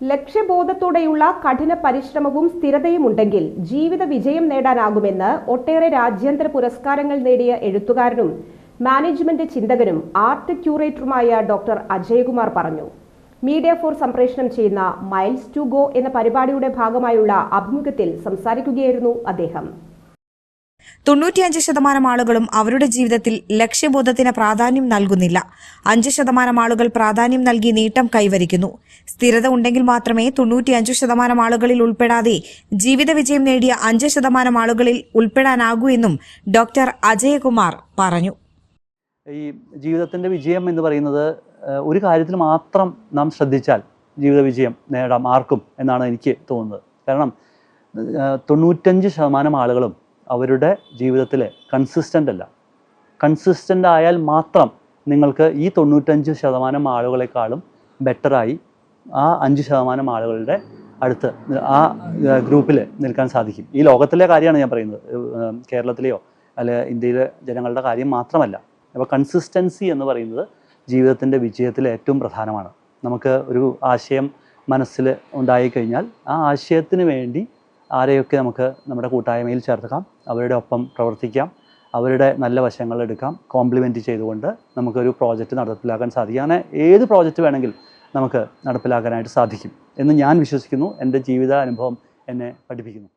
ലക്ഷ്യബോധത്തോടെയുള്ള കഠിന പരിശ്രമവും സ്ഥിരതയും ഉണ്ടെങ്കിൽ ജീവിത വിജയം നേടാനാകുമെന്ന് ഒട്ടേറെ രാജ്യാന്തര പുരസ്കാരങ്ങൾ നേടിയ എഴുത്തുകാരനും മാനേജ്മെന്റ് ചിന്തകനും ആർട്ട് ക്യൂറേറ്ററുമായ ഡോക്ടർ അജയകുമാർ പറഞ്ഞു. മീഡിയ ഫോർ സംപ്രേഷണം ചെയ്യുന്ന മൈൽസ് ടു ഗോ എന്ന പരിപാടിയുടെ ഭാഗമായുള്ള അഭിമുഖത്തിൽ സംസാരിക്കുകയായിരുന്നു അദ്ദേഹം. തൊണ്ണൂറ്റിയഞ്ച് ശതമാനം ആളുകളും അവരുടെ ജീവിതത്തിൽ ലക്ഷ്യബോധത്തിന് പ്രാധാന്യം നൽകുന്നില്ല. അഞ്ച് ശതമാനം ആളുകൾ പ്രാധാന്യം നൽകി നീട്ടം കൈവരിക്കുന്നു. സ്ഥിരത ഉണ്ടെങ്കിൽ മാത്രമേ തൊണ്ണൂറ്റിയഞ്ച് ശതമാനം ആളുകളിൽ ഉൾപ്പെടാതെ ജീവിത വിജയം നേടിയ അഞ്ച് ശതമാനം ആളുകളിൽ ഉൾപ്പെടാനാകൂ എന്നും ഡോക്ടർ അജയകുമാർ പറഞ്ഞു. ഈ ജീവിതത്തിന്റെ വിജയം എന്ന് പറയുന്നത് ഒരു കാര്യത്തിൽ മാത്രം നാം ശ്രദ്ധിച്ചാൽ ജീവിത വിജയം നേടാം ആർക്കും എന്നാണ് എനിക്ക് തോന്നുന്നത്. കാരണം തൊണ്ണൂറ്റഞ്ച് ശതമാനം ആളുകളും അവരുടെ ജീവിതത്തിൽ കൺസിസ്റ്റന്റ് അല്ല. കൺസിസ്റ്റന്റ് ആയാൽ മാത്രം നിങ്ങൾക്ക് ഈ തൊണ്ണൂറ്റഞ്ച് ശതമാനം ആളുകളെക്കാളും ബെറ്ററായി ആ അഞ്ച് ശതമാനം ആളുകളുടെ അടുത്ത് ആ ഗ്രൂപ്പിൽ നിൽക്കാൻ സാധിക്കും. ഈ ലോകത്തിലെ കാര്യമാണ് ഞാൻ പറയുന്നത്. കേരളത്തിലെയോ അല്ലെ ഇന്ത്യയിലെ ജനങ്ങളുടെ കാര്യം മാത്രമല്ല. അപ്പോൾ കൺസിസ്റ്റൻസി എന്ന് പറയുന്നത് ജീവിതത്തിന്റെ വിജയത്തിൽ ഏറ്റവും പ്രധാനമാണ്. നമുക്ക് ഒരു ആശയം മനസ്സിൽ ഉണ്ടായിക്കഴിഞ്ഞാൽ ആ ആശയത്തിന് വേണ്ടി ആരെയൊക്കെ നമുക്ക് നമ്മുടെ കൂട്ടായ്മയിൽ ചേർക്കാം അവരുടെ ഒപ്പം പ്രവർത്തിക്കാം അവരുടെ നല്ല വശങ്ങൾ എടുക്കാം കോംപ്ലിമെന്റ് ചെയ്തുകൊണ്ട് നമുക്കൊരു പ്രോജക്റ്റ് നടപ്പിലാക്കാൻ സാധിക്കും. അങ്ങനെ ഏത് പ്രോജക്റ്റ് വേണമെങ്കിൽ നമുക്ക് നടപ്പിലാക്കാനായിട്ട് സാധിക്കും എന്ന് ഞാൻ വിശ്വസിക്കുന്നു. എന്റെ ജീവിത അനുഭവം എന്നെ പഠിപ്പിക്കുന്നു.